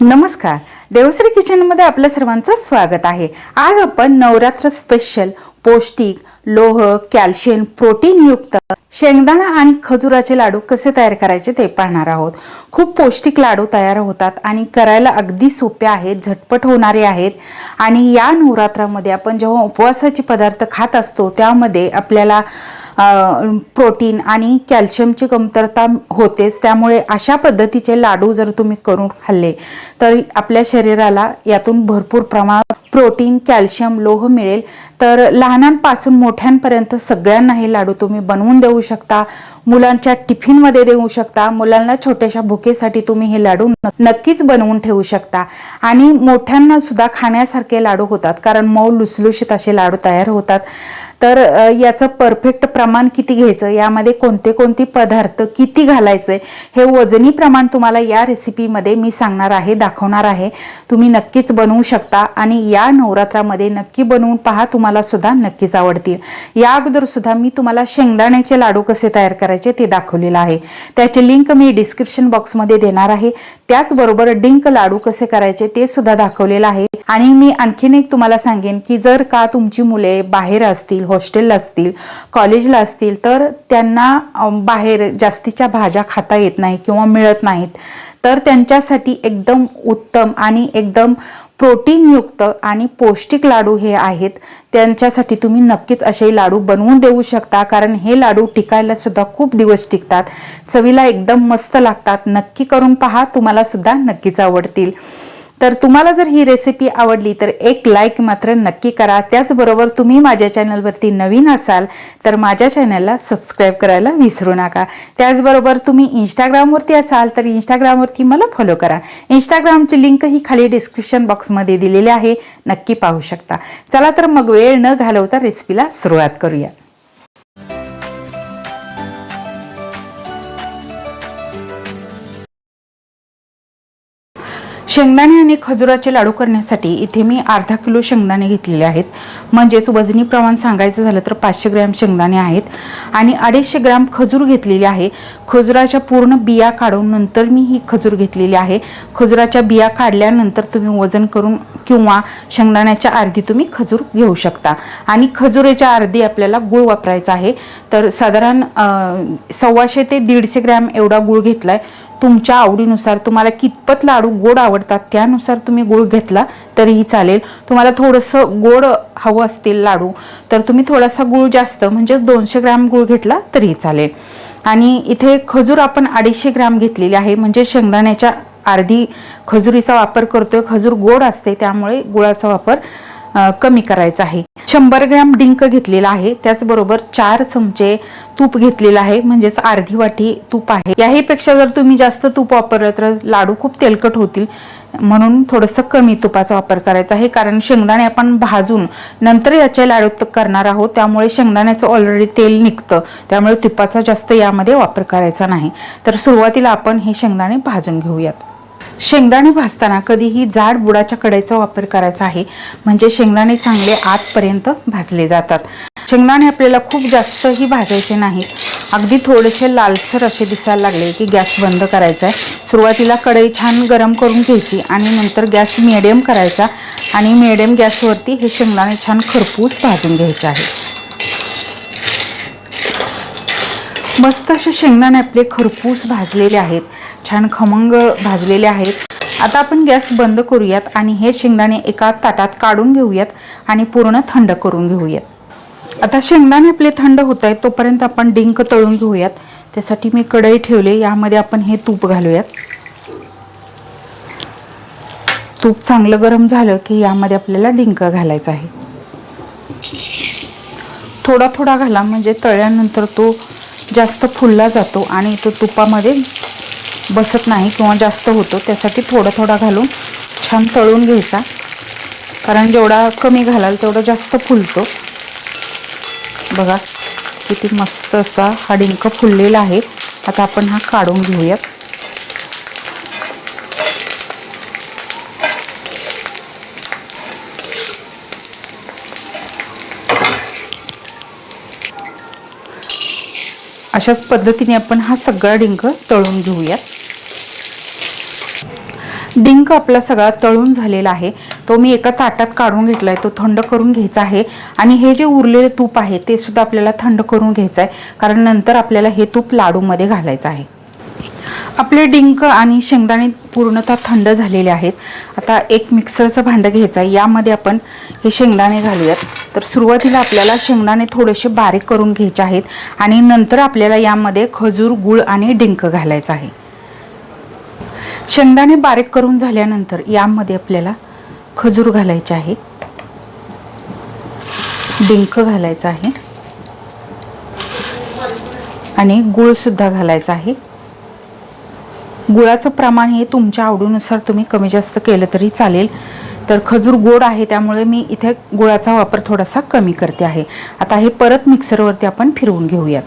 नमस्कार देवश्री किचनमध्ये आपल्या सर्वांचं स्वागत आहे. आज आपण नवरात्र स्पेशल पौष्टिक लोह कॅल्शियम प्रोटीनयुक्त शेंगदाणा आणि खजुराचे लाडू कसे तयार करायचे ते पाहणार आहोत. खूप पौष्टिक लाडू तयार होतात आणि करायला अगदी सोपे आहेत झटपट होणारे आहेत. आणि या नवरात्रामध्ये आपण जेव्हा उपवासाचे पदार्थ खात असतो त्यामध्ये आपल्याला प्रोटीन आणि कॅल्शियमची कमतरता होतेच. त्यामुळे अशा पद्धतीचे लाडू जर तुम्ही करून खाल्ले तर आपल्या शरीराला यातून भरपूर प्रमाणात प्रोटीन कॅल्शियम लोह मिळेल. तर लहानांपासून मोठ्यांपर्यंत सगळ्यांना हे लाडू तुम्ही बनवून देऊ शकता. मुलांच्या टिफिनमध्ये देऊ शकता. मुलांना छोट्याशा भुकेसाठी तुम्ही हे लाडू न- नक्कीच बनवून ठेवू शकता. आणि मोठ्यांना सुद्धा खाण्यासारखे लाडू होतात कारण मऊ लुसलुशीत असे लाडू तयार होतात. तर याचं परफेक्ट प्रमाण किती घ्यायचं? यामध्ये कोणते कोणते पदार्थ किती घालायचे? हे वजनी प्रमाण तुम्हाला या रेसिपीमध्ये मी सांगणार आहे दाखवणार आहे. तुम्ही नक्कीच बनवू शकता. आणि या नवरात्रामध्ये नक्की बनवून पहा तुम्हाला सुद्धा नक्कीच आवडतील. या अगोदर सुद्धा मी तुम्हाला शेंगदाण्याचे लाडू कसे तयार करायचे ते दाखवलेलं आहे. त्याचे लिंक मी डिस्क्रिप्शन बॉक्समध्ये देणार आहे. त्याचबरोबर डिंक लाडू कसे करायचे ते सुद्धा दाखवलेलं आहे. आणि मी आणखीन एक तुम्हाला सांगेन की जर का तुमची मुले बाहेर असतील हॉस्टेलला असतील कॉलेजला असतील तर त्यांना बाहेर जास्तीच्या भाज्या खाता येत नाही किंवा मिळत नाहीत. तर त्यांच्यासाठी एकदम उत्तम आणि एकदम प्रोटीनयुक्त आणि पौष्टिक लाडू हे आहेत. त्यांच्यासाठी तुम्ही नक्कीच असे लाडू बनवून देऊ शकता कारण हे लाडू टिकायला सुद्धा खूप दिवस टिकतात. चवीला एकदम मस्त लागतात. नक्की करून पहा तुम्हाला सुद्धा नक्कीच आवडतील. तर तुम्हाला जर ही रेसिपी आवडली तर एक लाईक मात्र नक्की करा. त्याचबरोबर तुम्ही माझ्या चॅनलवरती नवीन असाल तर माझ्या चॅनलला सबस्क्राईब करायला विसरू नका. त्याचबरोबर तुम्ही इंस्टाग्रामवरती असाल तर इंस्टाग्रामवरती मला फॉलो करा. इंस्टाग्रामची लिंक ही खाली डिस्क्रिप्शन बॉक्समध्ये दिलेली आहे. नक्की पाहू शकता. चला तर मग वेळ न घालवता रेसिपीला सुरुवात करूया. शेंगदाणे आणि खजुराचे लाडू करण्यासाठी इथे मी अर्धा किलो शेंगदाणे घेतलेले आहेत. म्हणजेच वजनी प्रमाण सांगायचं झालं तर पाचशे ग्रॅम शेंगदाणे आहेत आणि अडीचशे ग्रॅम खजूर घेतलेली आहे. खजुराच्या पूर्ण बिया काढून नंतर मी ही खजूर घेतलेली आहे. खजुराच्या बिया काढल्यानंतर तुम्ही वजन करून किंवा शेंगदाण्याच्या अर्धी तुम्ही खजूर घेऊ शकता. आणि खजुरेच्या अर्धी आपल्याला गुळ वापरायचा आहे. तर साधारण सव्वाशे ते दीडशे ग्रॅम एवढा गुळ आहे तुमच्या आवडीनुसार तुम्हाला कितपत लाडू गोड आवडतात त्यानुसार तुम्ही गोड घेतला तरीही चालेल. तुम्हाला थोडंसं गोड हवं असतील लाडू तर तुम्ही थोडासा गुळ जास्त म्हणजे दोनशे ग्रॅम गुळ घेतला तरीही चालेल. आणि इथे खजूर आपण अडीचशे ग्रॅम घेतलेली आहे म्हणजे शेंगदाण्याच्या अर्धी खजुरीचा वापर करतोय. खजूर गोड असते त्यामुळे गुळाचा वापर कमी करायचा आहे. शंभर ग्रॅम डिंक घेतलेला आहे. त्याचबरोबर चार चमचे तूप घेतलेलं आहे. म्हणजेच अर्धी वाटी तूप आहे. याहीपेक्षा जर तुम्ही जास्त तूप वापरलं तर लाडू खूप तेलकट होतील. म्हणून थोडंसं कमी तुपाचा वापर करायचा आहे. कारण शेंगदाणे आपण भाजून नंतर याचे लाडू करणार आहोत. त्यामुळे शेंगदाण्याचं ऑलरेडी तेल निघतं. त्यामुळे तुपाचा जास्त यामध्ये वापर करायचा नाही. तर सुरुवातीला आपण हे शेंगदाणे भाजून घेऊयात. शेंगदाणे भाजताना कधीही जाड बुडाच्या कढईचा वापर करायचा आहे. म्हणजे शेंगदाणे चांगले आतपर्यंत भाजले जातात. शेंगदाणे आपल्याला खूप जास्तही भाजायचे नाहीत. अगदी थोडेसे लालसर असे दिसायला लागले की गॅस बंद करायचा आहे. सुरुवातीला कढई छान गरम करून घ्यायची आणि नंतर गॅस मिडियम करायचा आणि मिडियम गॅसवरती हे शेंगदाणे छान खरपूस भाजून घ्यायचे आहे. मस्त असे शेंगदाणे आपले खरपूस भाजलेले आहेत. छान खमंग भाजलेले आहेत. आता आपण गॅस बंद करूयात आणि हे शेंगदाणे एका ताटात काढून घेऊयात आणि पूर्ण थंड करून घेऊयात. आता शेंगदाणे आपले थंड होत आहेत तोपर्यंत आपण डिंक तळून घेऊयात. त्यासाठी मी कढई ठेवले यामध्ये आपण हे तूप घालूयात. तूप चांगलं गरम झालं की यामध्ये आपल्याला डिंक घालायचा आहे. थोडा थोडा घाला म्हणजे तळल्यानंतर तो जास्त फुलला जातो आणि तो तुपामध्ये बसत नाही किंवा जास्त होतो त्यासाठी थोडा थोडा घालून छान तळून घ्यायचा. कारण जेवढा कमी घालाल तेवढा जास्त फुलतो. बघा किती मस्त असा हा डिंक फुललेला आहे. आता आपण हा काढून घेऊयात. अशाच पद्धतीने आपण हा सगळा डिंक तळून घेऊयात. डिंक आपला सगळा तळून झालेला आहे. तो मी एका ताटात काढून घेतला आहे तो थंड करून घ्यायचा आहे. आणि हे जे उरलेले तूप आहे ते सुद्धा आपल्याला थंड करून घ्यायचं आहे कारण नंतर आपल्याला हे तूप लाडूमध्ये घालायचं आहे. आपले डिंक आणि शेंगदाणे पूर्णतः थंड झालेले आहेत. आता एक मिक्सरचं भांडं घ्यायचं आहे. यामध्ये आपण हे शेंगदाणे घालूयात. तर सुरुवातीला आपल्याला शेंगदाणे थोडेसे बारीक करून घ्यायचे आहेत. आणि नंतर आपल्याला यामध्ये खजूर गुळ आणि डिंक घालायचं आहे. शेंगदाणे बारीक करून झाल्यानंतर यामध्ये आपल्याला खजूर घालायचे आहे. डिंक घालायचं आहे. आणि गुळसुद्धा घालायचा आहे. गुळाचं प्रमाण हे तुमच्या आवडीनुसार तुम्ही कमी जास्त केलं तरी चालेल. तर खजूर गोड आहे त्यामुळे मी इथे गुळाचा वापर थोडासा कमी करते आहे. आता हे परत मिक्सरवरती आपण फिरवून घेऊयात.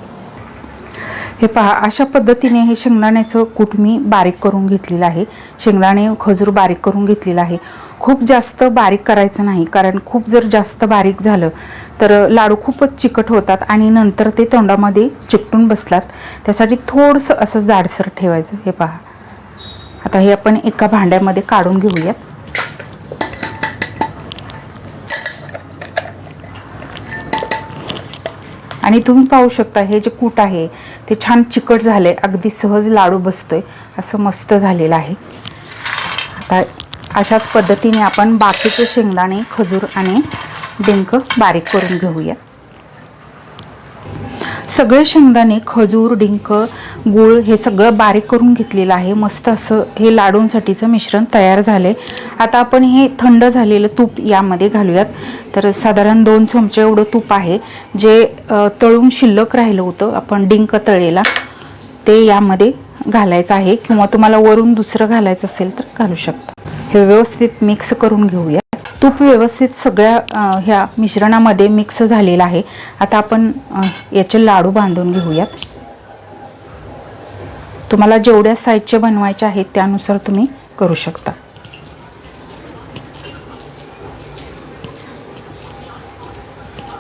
हे पहा अशा पद्धतीने हे शेंगदाण्याचं कूट मी बारीक करून घेतलेलं आहे. शेंगदाणे खजूर बारीक करून घेतलेलं आहे. खूप जास्त बारीक करायचं नाही कारण खूप जर जास्त बारीक झालं तर लाडू खूपच चिकट होतात आणि नंतर ते तोंडामध्ये चिकटून बसतात त्यासाठी थोडंसं असं जाडसर ठेवायचं हे पहा. आता हे आपण एका भांड्यामध्ये काढून घेऊयात. आणि तुम्ही पाहू शकता हे जे कूट आहे ते छान चिकट झाले अगदी सहज लाडू बसतोय. असं मस्त झालेलं आहे. आता अशाच पद्धतीने आपण बाकीचे शेंगदाणे खजूर आणि डिंक बारीक करून घेऊया. सगळे शेंगदाणे खजूर डिंक गूळ हे सगळं बारीक करून घेतलेलं आहे. मस्त असं हे लाडूंसाठीचं मिश्रण तयार झालं आहे आता आपण हे थंड झालेलं तूप यामध्ये घालूयात. तर साधारण दोन चमचे एवढं तूप आहे. जे तळून शिल्लक राहिलं होतं आपण डिंक तळलेला ते यामध्ये घालायचं आहे. किंवा तुम्हाला वरून दुसरं घालायचं असेल तर घालू शकता. हे व्यवस्थित मिक्स करून घेऊया. तूप व्यवस्थित सगळ्या ह्या मिश्रणामध्ये मिक्स झालेलं आहे. आता आपण याचे लाडू बांधून घेऊयात. तुम्हाला जेवढ्या साईजचे बनवायचे आहेत त्यानुसार तुम्ही करू शकता.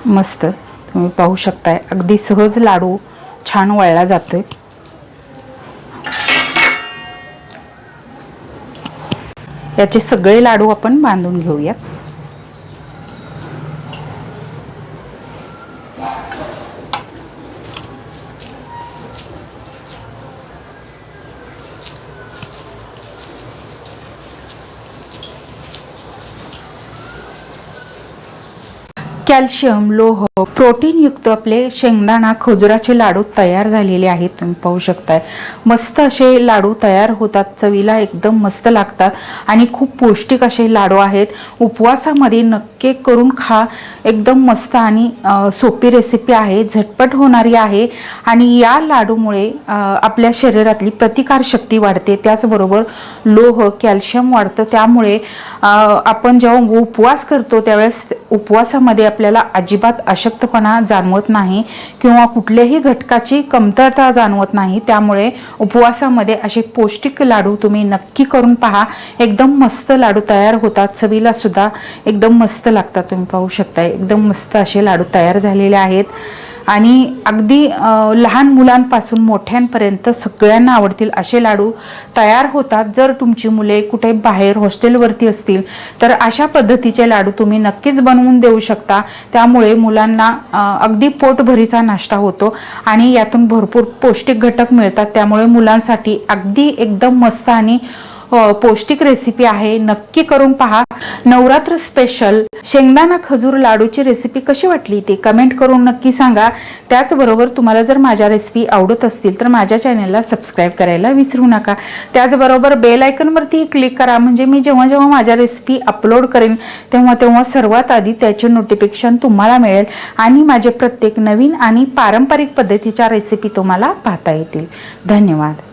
मस्त. तुम्ही पाहू शकताय. अगदी सहज लाडू छान वळला जातोय. याचे सगळे लाडू आपण बांधून घेऊया. कॅल्शियम लोह प्रोटीन युक्त आपले शेंगदाणा खजुराचे लाडू तयार झालेले आहेत तुम्ही पाहू शकताय. मस्त असे लाडू तयार होतात चवीला एकदम मस्त लागतात आणि खूप पौष्टिक असे लाडू आहेत. उपवासामध्ये नक्की करून खा एकदम मस्त आणि सोपी रेसिपी आहे झटपट होणारी आहे आणि या लाडूमुळे आपल्या शरीरातली प्रतिकार शक्ती वाढते त्याचबरोबर लोह कॅल्शियम वाढतं त्यामुळे आपण जेव्हा उपवास करतो त्यावेळेस उपवासामध्ये आपल्याला अजिबात अशा अशक्तपणा जाणवत नाही किंवा कुठल्याही घटकाची कमतरता जाणवत नाही त्यामुळे उपवासामध्ये असे पौष्टिक लाडू तुम्ही नक्की करून पहा. एकदम मस्त लाडू तयार होतात. चवीला सुद्धा एकदम मस्त लागतात. तुम्ही पाहू शकता एकदम मस्त असे लाडू तयार झालेले आहेत. आणि अगदी लहान मुलांपासून मोठ्यांपर्यंत सगळ्यांना आवडतील असे लाडू तयार होतात. जर तुमची मुले कुठे बाहेर हॉस्टेलवरती असतील तर अशा पद्धतीचे लाडू तुम्ही नक्कीच बनवून देऊ शकता. त्यामुळे मुलांना अगदी पोटभरीचा नाश्ता होतो आणि यातून भरपूर पौष्टिक घटक मिळतात. त्यामुळे मुलांसाठी अगदी एकदम मस्त आणि पौष्टिक रेसिपी आहे. नक्की करून पहा. नवरात्र स्पेशल शेंगदाणा खजूर लाडूची रेसिपी कशी वाटली ते कमेंट करून नक्की सांगा. त्याचबरोबर तुम्हाला जर माझ्या रेसिपी आवडत असतील तर माझ्या चॅनलला सबस्क्राईब करायला विसरू नका. त्याचबरोबर बेल आयकनवरती क्लिक करा. म्हणजे मी जेव्हा जेव्हा माझ्या रेसिपी अपलोड करेन तेव्हा तेव्हा सर्वात आधी त्याचे नोटिफिकेशन तुम्हाला मिळेल आणि माझे प्रत्येक नवीन आणि पारंपरिक पद्धतीच्या रेसिपी तुम्हाला पाहता येतील. धन्यवाद.